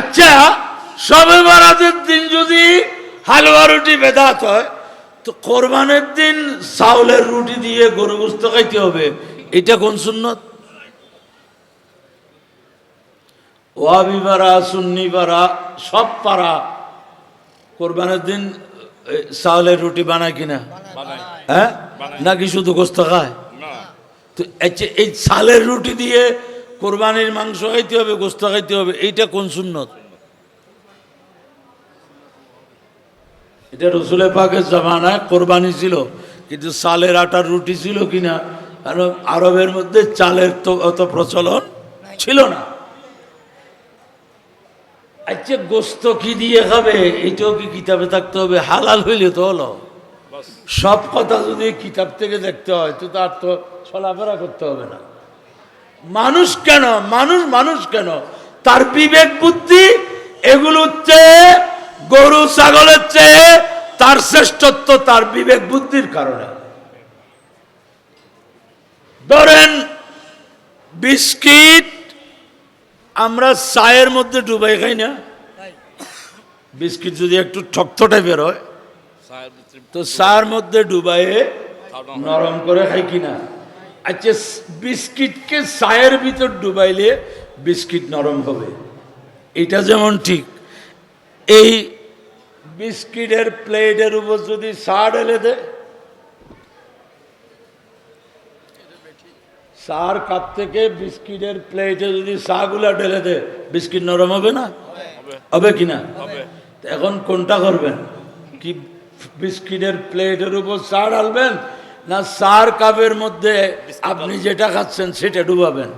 আচ্ছা সবে বারাতের দিন যদি হালুয়া রুটি বেদাত হয় তো কোরবানের দিন চাউলের রুটি দিয়ে গরু গুস্ত খাইতে হবে। এটা কোন সুন্নত? ওয়াবি পাড়া সুন্নি পাড়া সব পাড়া কোরবানের দিন চাউলের রুটি বানায় কিনা? হ্যাঁ? নাকি শুধু গোস্ত খায়? তো এই চালের রুটি দিয়ে কোরবানির মাংস খাইতে হবে গোস্ত খাইতে হবে এইটা কোন সুন্নত? এটা রসুলে পাকের জামানায় কোরবানি ছিল কিন্তু চালের আটার রুটি ছিল কিনা কারণ আরবের মধ্যে চালের তো অত প্রচলন ছিল না। আচ্ছা গোস্ত কি দিয়ে খাবে এটাও কি কিতাবে থাকতে হবে হালাল হইলে তো হলো। সব কথা যদি কিতাব থেকে দেখতে হয় তো তার তো চলাফেরা করতে হবে না। মানুষ কেন? মানুষ মানুষ কেন? তার বিবেক বুদ্ধি এগুলোর চেয়ে গরু ছাগলের চেয়ে তার শ্রেষ্ঠত্ব তার বিবেক বুদ্ধির কারণে। ধরেন বিস্কিট আমরা চায়ের মধ্যে ডুবাই খাই না? বিস্কিট যদি একটু হয় চায়ের তো চার মধ্যে ডুবাইয়ে নরম করে খাই কিনা? আচ্ছা বিস্কিটকে চায়ের ভিতর ডুবাইলে বিস্কিট নরম হবে। এটা যেমন ঠিক। এই বিস্কিটের প্লেটের উপর যদি চা ঢেলে দেয় চার কাপ থেকে বিস্কিটের প্লেটে যদি চাগুলা ঢেলে দেয় বিস্কিট নরম হবে না? হবে। হবে কিনা হবে। এখন কোনটা করবেন? কি বিস্কিটের প্লেটের উপর চা ডালবেন না চার কাপের মধ্যে আপনি যেটা খাচ্ছেন সেটা ডুবাবেন।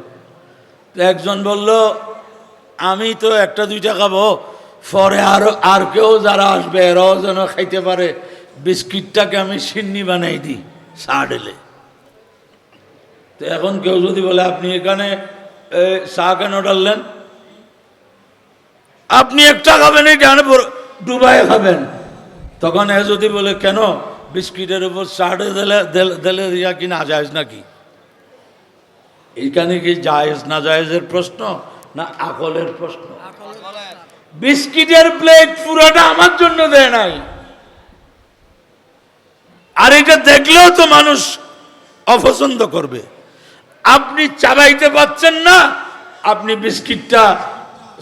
তো একজন বলল আমি তো একটা দুইটা খাব। পরে আর আর কেউ যারা আসবে এরাও যেন খাইতে পারে। বিস্কিটটাকে আমি সিন্নি বানাই দিই চা ঢেলে তো এখন কেউ যদি বলে আপনি এখানে চা কেন ডাললেন? আপনি একটা খাবেন এই ডুবাই খাবেন। তখন এ যদি বলে কেন? বিস্কিটের উপর চাটে দিলে, দিলে- দিয়া কি না জায়েজ নাকি? এইখানে কি জায়েজ না জায়েজের প্রশ্ন না আকলের প্রশ্ন? বিস্কিটের প্লেট পুরোটা আমার জন্য দেয় নাই। আর এটা দেখলেও তো মানুষ অপছন্দ করবে। আপনি চাবাইতে পাচ্ছেন না, আপনি বিস্কিটটা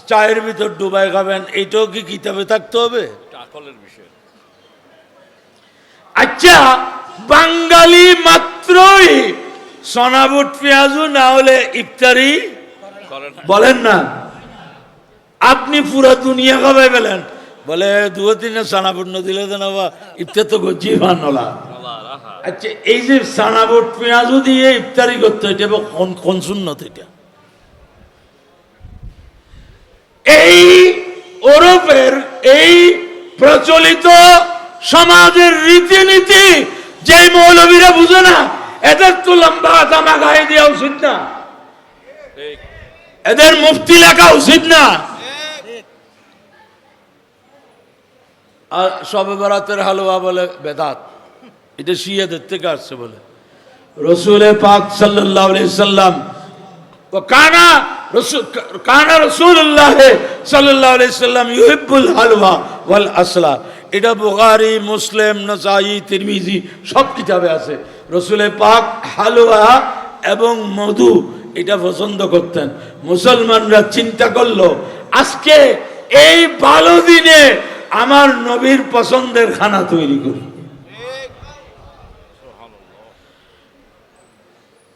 চায়ের ভিতর ডুবাই খাবেন এটাও কি কিতাবে থাকতে হবে? আকলের আচ্ছা বাঙালি মাত্রই সনাবুট পেঁয়াজু না হলে ইফতারি বলেন না। আপনি পুরো দুনিয়া খাবাই পেলেন? বলে দু তিনে সানাবুট ন দিলে তো না ইফতার তো গজি ভান্নলা আচ্ছা এই যে সানাবুট পেঁয়াজু দিয়ে ইফতারি করতে বা কোন কোন শূন্যত এটা? এই ওরফের এই প্রচলিত সমাজের রীতিনীতি যেই মৌলবীরা বুঝে না, এদের তো লম্বা জামা গায়ে দেওয়া উচিত না। এদের মুফতি লেখা উচিত না। সবে বরাতের হালুয়া বলে বেদাত। এটা শিয়াদের থেকে আসছে বলে। রসুল পাক সাল্লাম কানা কানা রসুল্লাহ সাল্লাহ সাল্লাম ইউহিবুল হালুয়া আসলা এটা বুখারি, মুসলিম, নসাই, তিরমিজি, সব কিতাবে আছে। রসুল পাক হালুয়া এবং মধু এটা পছন্দ করতেন। মুসলমানরা চিন্তা করল, আজকে এই ভালো দিনে আমার নবীর পছন্দের খানা তৈরি করি।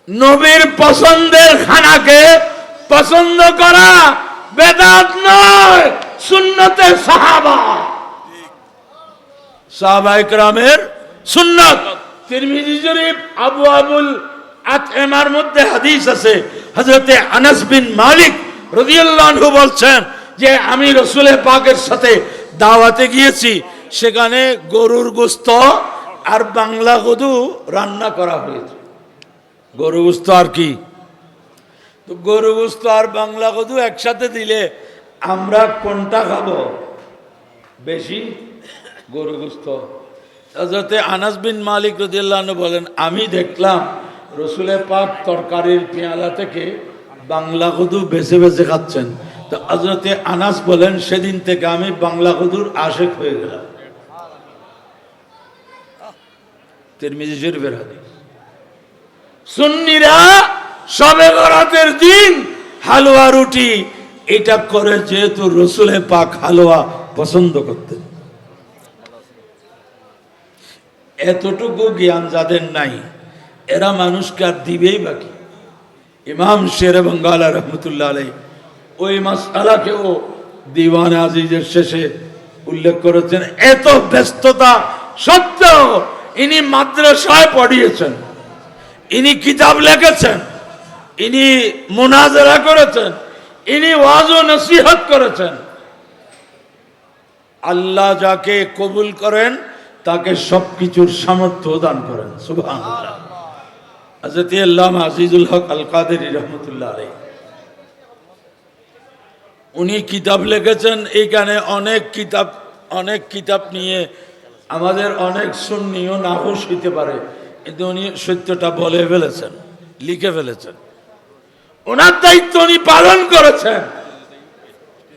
নবীর পছন্দের খানাকে পছন্দ করা বেদাত নয় সুন্নতে সাহাবা। সাহাবা ইকরামের সুন্নত। তিরমিজি শরীফ, আবু আবুল আতএমার মধ্যে হাদিস আছে। হযরতে আনাস বিন মালিক রাদিয়াল্লাহু বলছেন যে, আমি রসুলের পাকের সাথে দাওয়াতে গিয়েছি। সেখানে গরুর গোস্ত আর বাংলা গদু রান্না করা হয়েছে। গরু গোস্ত আর কি? তো গরু গোস্ত আর বাংলা কদু একসাথে দিলে আমরা কোনটা খাব? বেশি? গরু গোস্ত হযরতে আনাস বিন মালিক রদিয়াল্লাহ বলেন, আমি দেখলাম রসুলের পাক তরকারির পেয়ালা থেকে বাংলা কদু বেছে বেছে খাচ্ছেন। তো হজরতে আনাস বলেন, সেদিন থেকে আমি বাংলা হুদুর আশেক হয়ে গেলাম। তিরমিজি শরীফের হাদিস। সুন্নিরা সবে বরাতের দিন হালুয়া রুটি, এটা করে যেহেতু রসুলে পাক হালুয়া পছন্দ করতেন। এতটুকু জ্ঞান যাদের নাই, এরা মানুষকে আর দিবেই বাকি। ইমাম শের বঙ্গালা রহমতুল্লাহ আলাই ওই মাসালাকেও দিওয়ান আজিজের শেষে উল্লেখ করেছেন, এত ব্যস্ততা সত্ত্বেও ইনি মাদ্রাসায় পড়িয়েছেন, ইনি কিতাব লিখেছেন, ইনি মোনাজারা করেছেন, ইনি ওয়াজ ও নসিহত করেছেন। আল্লাহ যাকে কবুল করেন তাকে সবকিছুর সামর্থ্য দান করেন আল্লামা আজিজুল হক আল কাদেরী রহমতুল্লাহ উনি কিতাব লিখেছেন, এইখানে অনেক কিতাব অনেক কিতাব নিয়ে আমাদের অনেক সুন্নিও নাহুশ হইতে পারে, কিন্তু উনি সত্যটা বলে ফেলেছেন, লিখে ফেলেছেন। ওনার দায়িত্ব উনি পালন করেছেন।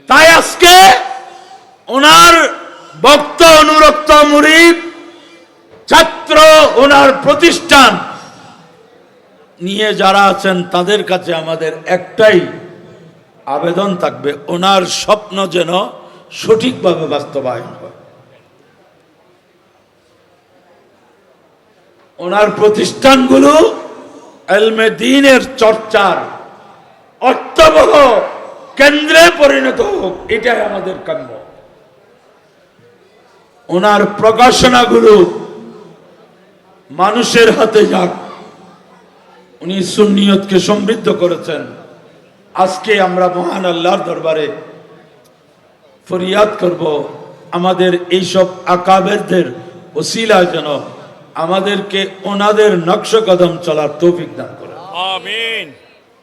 তাই আজকে ওনার ভক্ত অনুরক্ত মুরিদ, ছাত্র ওনার প্রতিষ্ঠান। নিয়ে যারা আছেন, তাদের কাছে আমাদের একটাই আবেদন থাকবে, ওনার স্বপ্ন যেন সঠিকভাবে বাস্তবায়ন হয়। ওনার প্রতিষ্ঠানগুলো এলমে দিনের চর্চার অর্থবহ কেন্দ্রে পরিণত হোক, এটাই আমাদের কাম্য। ওনার প্রকাশনাগুলো মানুষের হাতে যাক। উনি সুন্নিয়তকে সমৃদ্ধ করেছেন। আজকে আমরা মহান আল্লাহর দরবারে ফরিয়াদ করব। আমাদের এইসব আকাবেরদের ওসিলা যেন আমাদেরকে ওনাদের নকশ কদম চলার তৌফিক দান করে। আমিন।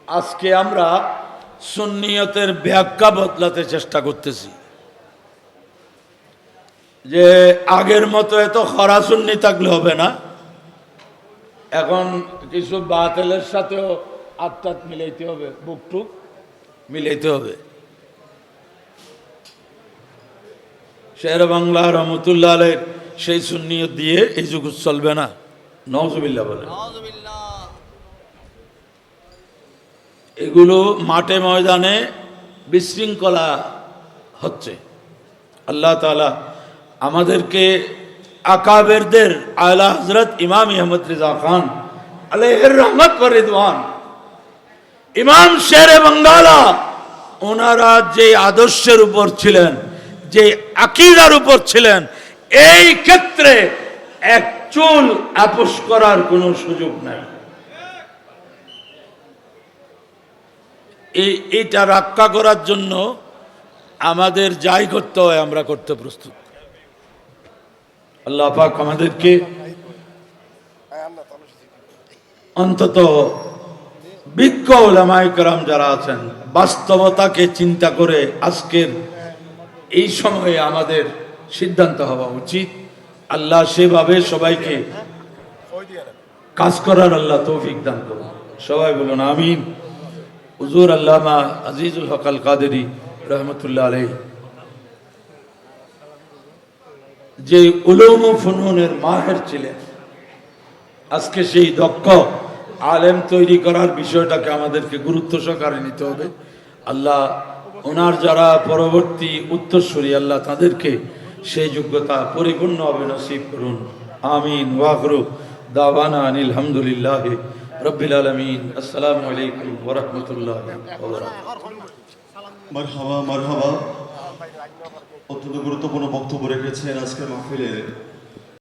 আজকে আমরা সুন্নিয়তের ব্যাখ্যা বদলাতে চেষ্টা করতেছি। যে আগের মতো এত খরা সুন্নি থাকলে হবে না। এখন কিছু বাতেলের সাথেও আত্মাত মিলাইতে হবে বুকটুক মিলাইতে হবে। শের বাংলা রহমতুল্লাহ আলের সেই সুন্নিয়ত দিয়ে এই যুগ চলবে না। নজবিল্লা বলে এগুলো মাঠে ময়দানে বিশৃঙ্খলা হচ্ছে। আল্লাহ তালা আমাদেরকে আকাবেরদের আলা হজরত ইমাম আহমদ রিজা খান আলহের রহমত ফরিদওয়ান ইমাম শের বাঙ্গালা ওনারা যে আদর্শের উপর ছিলেন, যে আকিদার উপর ছিলেন, এই ক্ষেত্রে এক চুল আপোষ করার কোনো সুযোগ নাই। এই, এইটা রক্ষা করার জন্য আমাদের যাই করতে হয়, আমরা করতে প্রস্তুত। আল্লাহ পাক আমাদেরকে অন্তত বিজ্ঞ ওলামাইকরাম যারা আছেন, বাস্তবতাকে চিন্তা করে আজকের এই সময়ে আমাদের সিদ্ধান্ত হওয়া উচিত। আল্লাহ সেভাবে সবাইকে কাজ করার আল্লাহ তৌফিক দান করুন। সবাই বলুন আমিন। হুজুর আল্লাহ আজিজুল হকাল কাদেরি রহমতুল্লাহ আলহী যে উলুম ফুনুনের মাহের ছিলেন। আজকে সেই দক্ষ আলেম তৈরি করার বিষয়টাকে আমাদেরকে গুরুত্ব সহকারে নিতে হবে। আল্লাহ ওনার যারা পরবর্তী উত্তরসূরি, আল্লাহ তাদেরকে সেই যোগ্যতা পরিপূর্ণভাবে নসিব করুন। আমিন। ওয়াকরু দাওয়ানা আনিল হামদুলিল্লাহ রব্বিল আলমিন। আসসালামু আলাইকুম ওরহমতুল্লাহ মারহাবা মারহাবা। অত্যন্ত গুরুত্বপূর্ণ বক্তব্য রেখেছেন আজকের মাহফিলে।